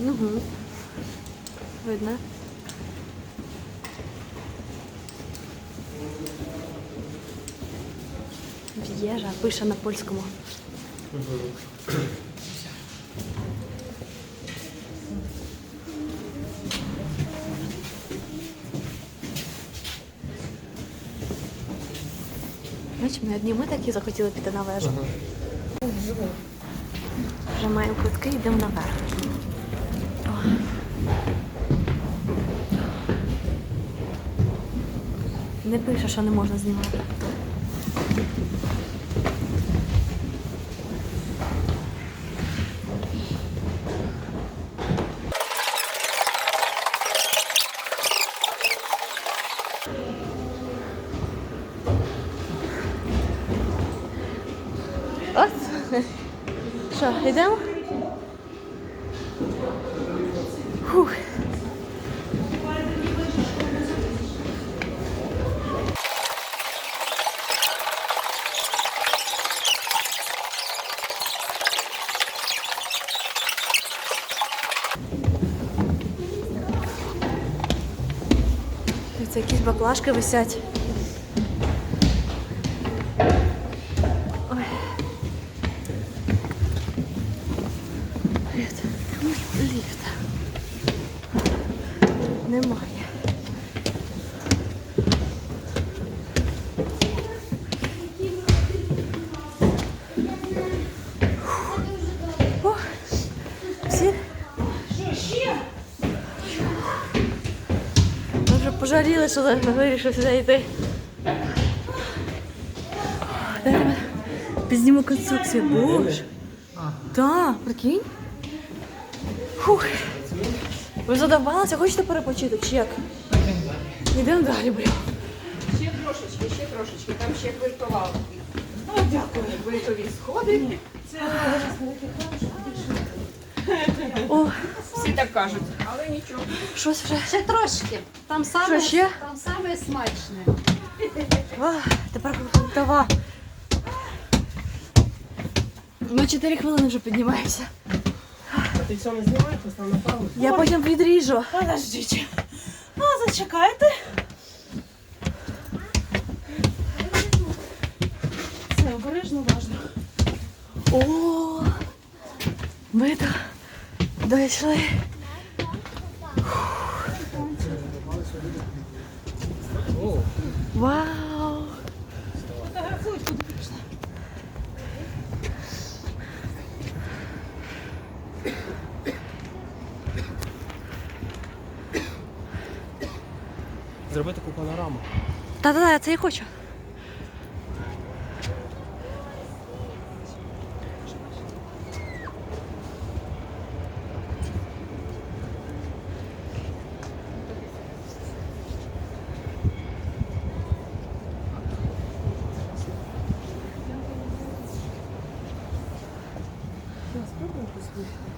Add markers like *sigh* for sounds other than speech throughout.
Угу. Видно. В'єжа пише на польському. Бачимо, не одні ми такі захотіли піти на вежу. Вже маємо квитки, йдемо наверх. Не пише, що не можна знімати. Ось. Що, йдемо? Фух. Баклажки висять. Ой. Ліфт. Ліфта. Немає. О, всі? Ми пожаліли, що вирішив сюди йти. Підзніму конструкцію. Боже. Так, прикинь. Фух. Ви задовбалися? Хочете перепочити чи як? Йдемо далі, бля. Ще трошечки, ще трошечки. Там ще квартували. О, дякую. Квартові сходи. О, Всі так кажуть, але нічого. щось вже. Ще трошки. Там саме, Що ще? там саме смачне. *laughs* А, тепер давай. Ми 4 хвилини вже піднімаємося. Ти все не знімаєш, постав на паузу. Я потім відріжу. Подождите. А, зачекайте. Все, обережно важно. О, ми до, дійшли. Вау! Фотографують, куди пішла. Зроби таку панораму. Та-та-та, я це і хочу. Thank you.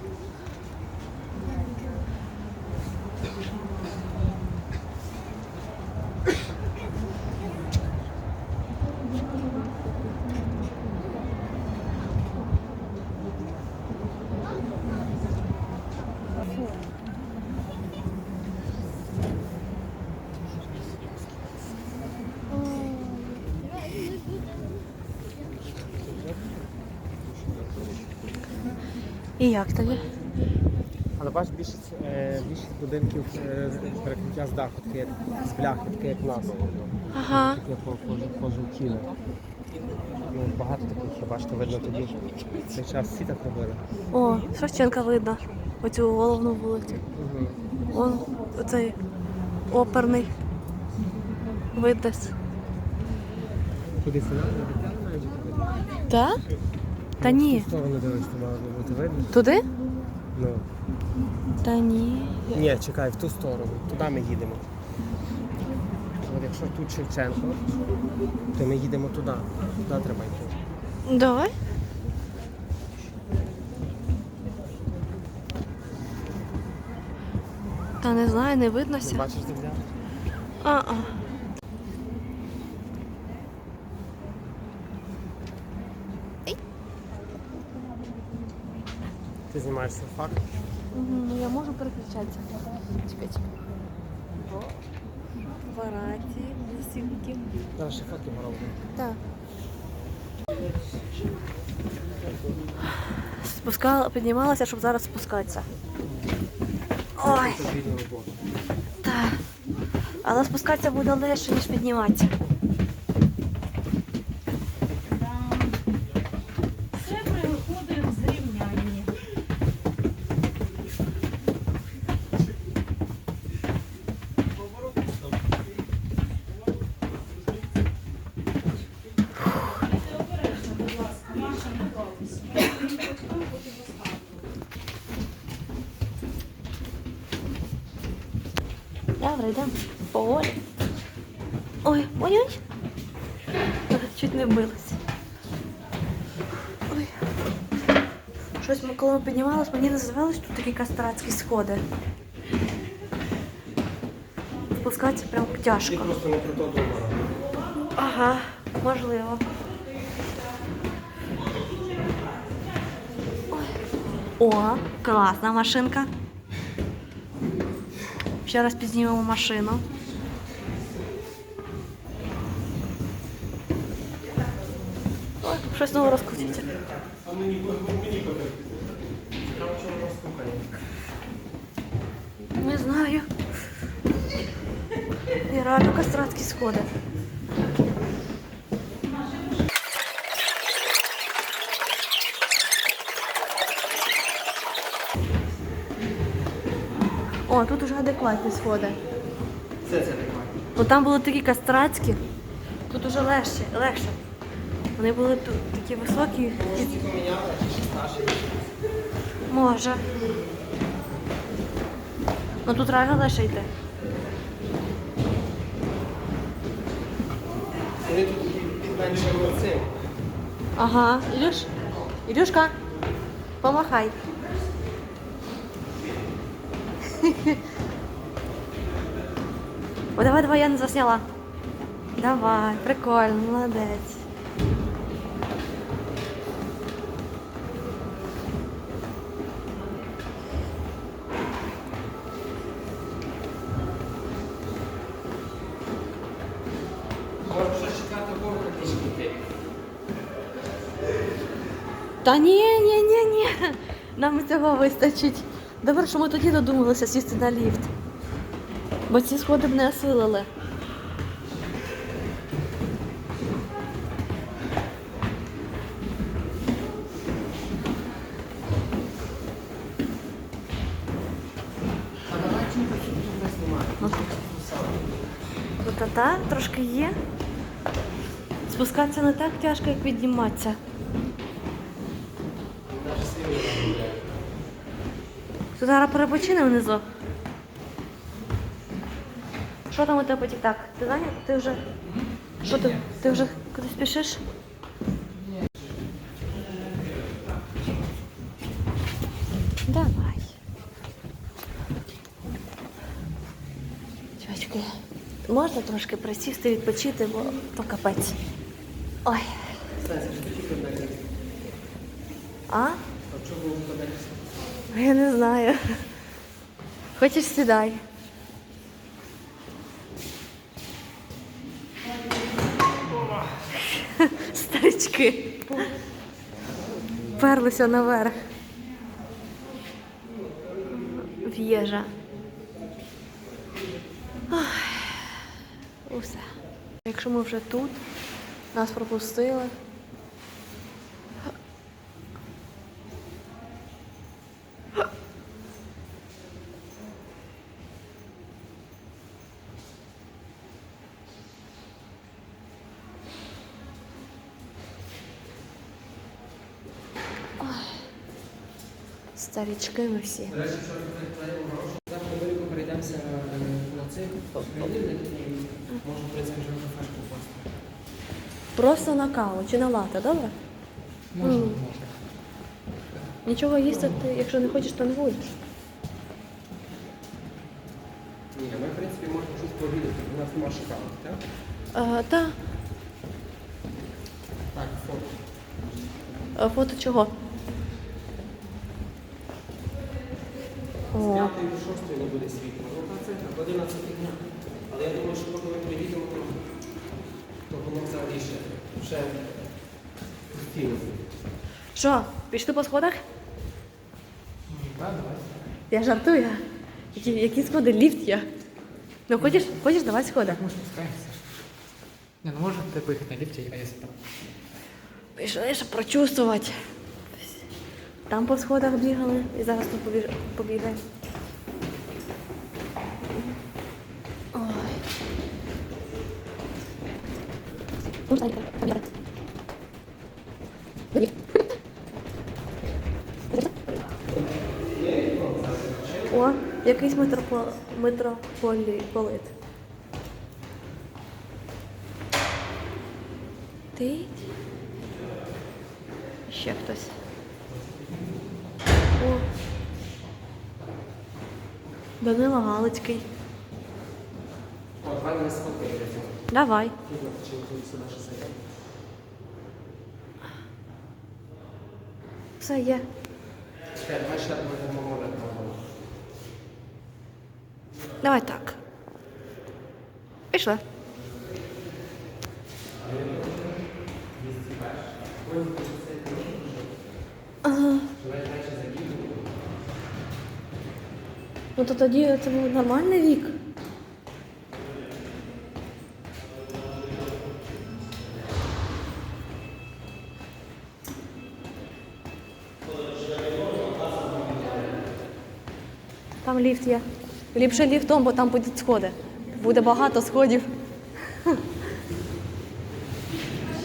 І як тобі? Але бач, більшість, е, більшість будинків е, перекриття з даху, таке як з бляхи, таке як в нас. Ага. Таке по- по- пожовтіле. Ну, багато таких, є, бачите, видно тоді. В цей час всі так робили. О, Шевченка видно. Оцю головну вулицю. Угу. Вон оцей оперний видас. Куди сюди? Так? Та ні. Сторону дивись, то мало бути видно. Туди? Ну. Та ні. Ні, чекай, в ту сторону. Туди ми їдемо. От якщо тут Шевченко, то ми їдемо туди. Туди треба йти. Давай. Та не знаю, не виднося. Бачиш земля? А-а. Ти знімаєш факт. Мгм, Ну я можу переключатися. Чекай, чекай. Вараті, засібки. Зараз ще фотки роблю. Так. Спускала, піднімалася, щоб зараз спускатися. Ой, Це вільну роботу. так. Але спускатися буде легше, ніж підніматися. Добре, йдемо. Поволі. Ой, ой, ой. Чуть не вбилась. Ой. Щось ми, коли ми піднімалися, мені не здавалось, що тут такі кастратські сходи. Спускатися прям тяжко. просто не. Ага, можливо. Ой. О, класна машинка. Ще раз підзнімемо машину. Ой, щось знову розкрутиться. А мені мені потерпіти. Цікаво, чому розкупає. Не знаю. І реально кастратські сходи. О, тут уже адекватні сходи. Це це таке. Ну там були такі кастратські, тут уже легше, легше. Вони були тут такі високі. і- Поміняли, чи старший? Може. Ну тут реально легше йти. Вони тут підменшили цим. Ага, Ілюш? Ілюшка, помахай. *laughs* О, давай, давай, я не засняла. Давай, прикольно, молодець. Може, вже чекати поверх трішки йти. Та ні, ні, ні, ні. Нам цього вистачить. Добре, що ми тоді додумалися сісти на ліфт. Бо ці сходи б не осилили. Ну, та трошки є. Спускатися не так тяжко, як підніматися. Навіть сили не буде. Тут зараз перепочинемо внизу. Що там у тебе потік так? Ти зайнят? Ти вже. Що ти? Ти вже кудись спішиш? Давай. Дівчатки, можна трошки присісти, відпочити, бо то капець. Ой. А? А чого ви? Я не знаю. Хочеш сідай. Старички. Перлися наверх. В'єжа. Усе. Якщо ми вже тут, нас пропустили. Старічки ми всі. До речі. Завтра велико перейдемося е, на цих і можна, в принципі, вже в кафешку попасти. Просто на каву чи на лате, добре? Можна, Мгм. можна. Нічого їсти, ти, якщо не хочеш, то не будеш. Ні, ми, в принципі, можемо щось пообідати. У нас немає шоколаду, так? А, та Так, фото. а, фото чого? З 5 до 6 не буде світла. Ну, та це так, 11 дня. Але я думаю, що поки ми приїдемо, то, то воно взагалі ще, ще зустрінеться. Що, пішли по сходах? Так, давай. Я жартую. Які, які сходи? Ліфт є. Ну хочеш, хочеш, давай сходи. Мы спускаемся. Не, ну может ты поехать на лифте, а если там? Пішли, щоб прочувствувати. Там по сходах бігали і зараз тут побігаємо. О, якийсь митропо... митрополіт. Ти? Ще хтось. О. Данила Галицький. Давай. Все є. Давай так. Пішли. Ага. Ну то тоді це був нормальний вік. Там ліфт є. Ліпше ліфтом, бо там будуть сходи. Буде багато сходів.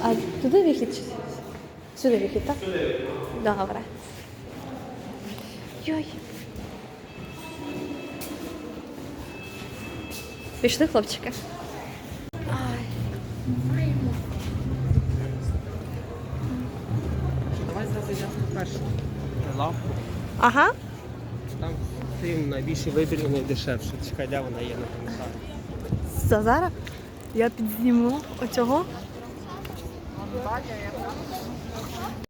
А туди вихід? Сюди вихід, так? Сюди. Добре. Йой. Пішли, хлопчики. Ай. Давай зайдемо першу лавку. Ага. Там тим найбільший вибір і найдешевше. Чекай, де вона є, не пам'ятаю. Це зараз я підзніму оцього.